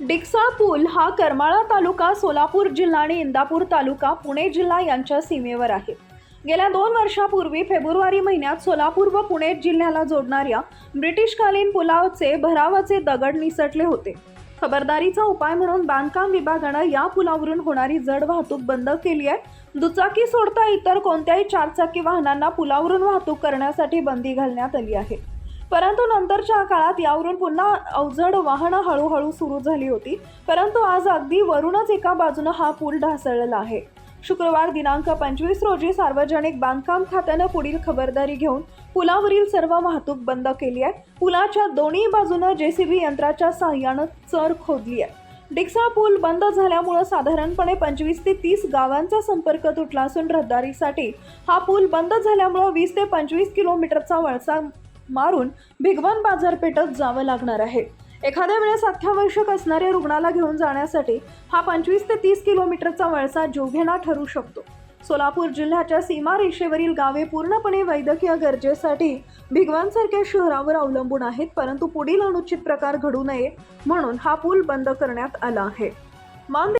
डिक्सा पूल हा करमाळा तालुका सोलापूर जिल्हा आणि इंदापूर तालुका पुणे जिल्हा यांच्या सीमेवर आहे. गेल्या दोन वर्षापूर्वी फेब्रुवारी महिन्यात सोलापूर व पुणे जिल्ह्याला जोडणाऱ्या ब्रिटिशकालीन पुलावचे भरावाचे दगड निसटले होते. खबरदारीचा उपाय म्हणून बांधकाम विभागानं या पुलावरून होणारी जड वाहतूक बंद केली आहे. दुचाकी सोडता इतर कोणत्याही चारचाकी वाहनांना पुलावरून वाहतूक करण्यासाठी बंदी घालण्यात आली आहे. परंतु नंतरच्या काळात यावरून पुन्हा अवजड वाहनं हळूहळू सुरू झाली होती. परंतु आज अगदी वरूनच एका बाजूनं हा पूल ढासळला आहे. शुक्रवार दिनांक पंचवीस रोजी सार्वजनिक बांधकाम खात्यानं पुढील खबरदारी घेऊन पुलावरील सर्व वाहतूक बंद केली आहे. पुलाच्या दोन्ही बाजूनं जेसीबी यंत्राच्या साह्यानं चर खोदली आहे. डिक्सा पूल बंद झाल्यामुळं साधारणपणे पंचवीस ते तीस गावांचा संपर्क तुटला असून रहदारीसाठी हा पूल बंद झाल्यामुळं वीस ते पंचवीस किलोमीटरचा वळसा मारून भिगवण बाजारपेठत जावं लागणार आहे. एखाद्या वेळेस अत्यावश्यक असणाऱ्या रुग्णाला घेऊन जाण्यासाठी हा पंचवीस ते तीस किलोमीटरचा वळसा जीवघेणा ठरू शकतो. सोलापूर जिल्ह्याच्या सीमारेषेवरील गावे पूर्णपणे वैद्यकीय गरजेसाठी भिगवानसारख्या शहरावर अवलंबून आहेत परंतु पुढील अनुचित प्रकार घडू नये म्हणून हा पूल बंद करण्यात आला आहे. मान